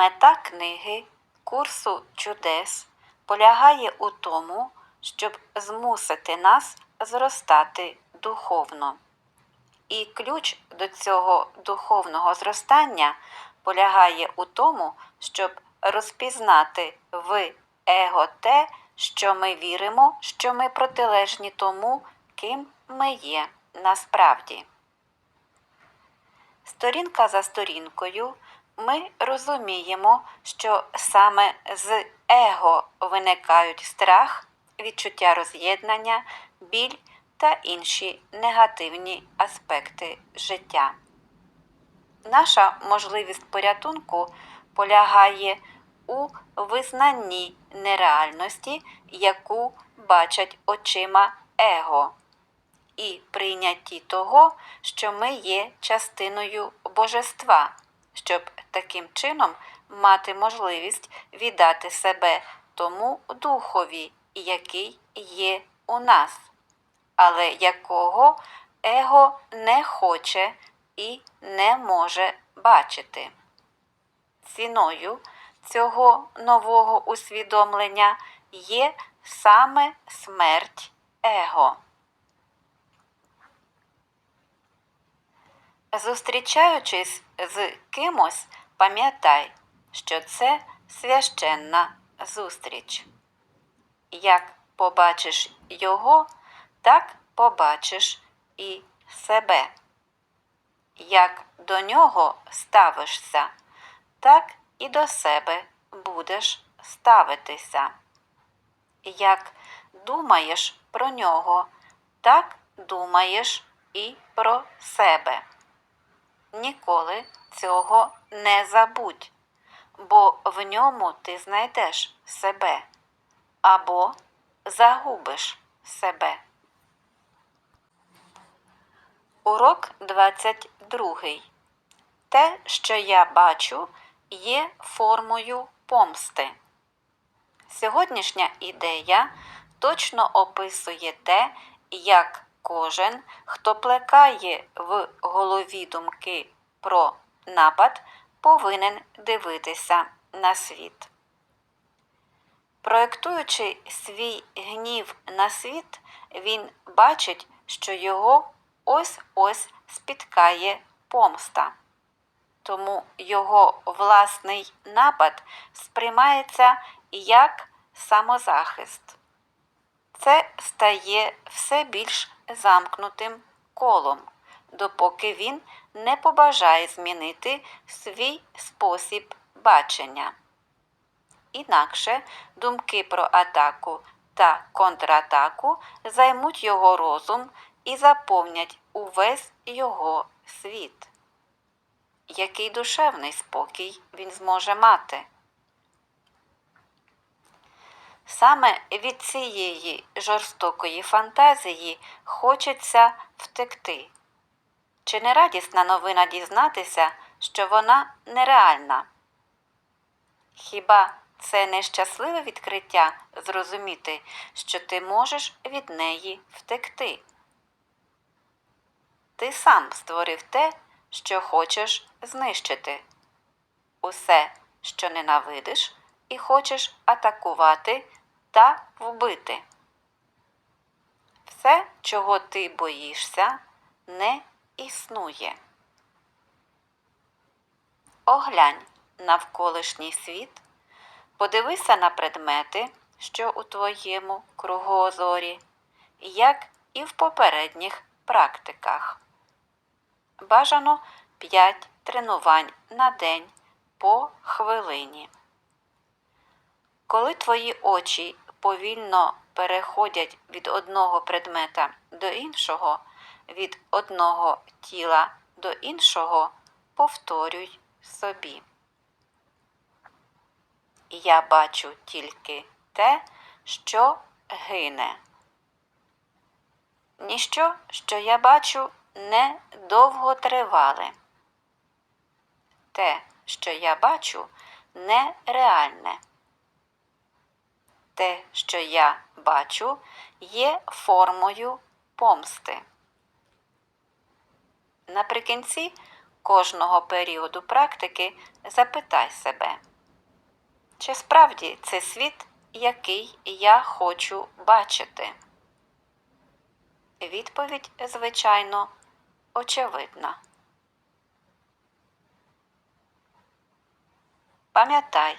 Мета книги курсу чудес полягає у тому, щоб змусити нас зростати духовно. І ключ до цього духовного зростання полягає у тому, щоб розпізнати в его те, що ми віримо, що ми протилежні тому, ким ми є насправді. Сторінка за сторінкою ми розуміємо, що саме з его виникають страх, відчуття роз'єднання, біль та інші негативні аспекти життя. Наша можливість порятунку полягає у визнанні нереальності, яку бачать очима его, і прийнятті того, що ми є частиною божества, щоб таким чином мати можливість віддати себе тому духові, який є у нас, але якого его не хоче і не може бачити. Ціною цього нового усвідомлення є саме смерть его. Зустрічаючись з кимось, пам'ятай, що це священна зустріч. Як побачиш його, так побачиш і себе. Як до нього ставишся, так і до себе будеш ставитися. Як думаєш про нього, так думаєш і про себе. Ніколи цього не забудь, бо в ньому ти знайдеш себе або загубиш себе. Урок 22. Те, що я бачу, є формою помсти. Сьогоднішня ідея точно описує те, як кожен, хто плекає в голові думки про напад, повинен дивитися на світ. Проєктуючи свій гнів на світ, він бачить, що його ось-ось спіткає помста. Тому його власний напад сприймається як самозахист. Це стає все більш замкнутим колом, допоки він не побажає змінити свій спосіб бачення. Інакше думки про атаку та контратаку займуть його розум і заповнять увесь його світ. Який душевний спокій він зможе мати? Саме від цієї жорстокої фантазії хочеться втекти. Чи не радісна новина дізнатися, що вона нереальна? Хіба це не щасливе відкриття зрозуміти, що ти можеш від неї втекти? Ти сам створив те, що хочеш знищити. Усе, що ненавидиш, і хочеш атакувати та вбити. Все, чого ти боїшся, не існує. Оглянь навколишній світ, подивися на предмети, що у твоєму кругоозорі, як і в попередніх практиках. Бажано 5 тренувань на день по хвилині. Коли твої очі повільно переходять від одного предмета до іншого, від одного тіла до іншого, повторюй собі. Я бачу тільки те, що гине. Ніщо, що я бачу, не довготривале. Те, що я бачу, нереальне. Те, що я бачу, є формою помсти. Наприкінці кожного періоду практики запитай себе, Чи справді це світ, який я хочу бачити? Відповідь, звичайно, очевидна. Пам'ятай,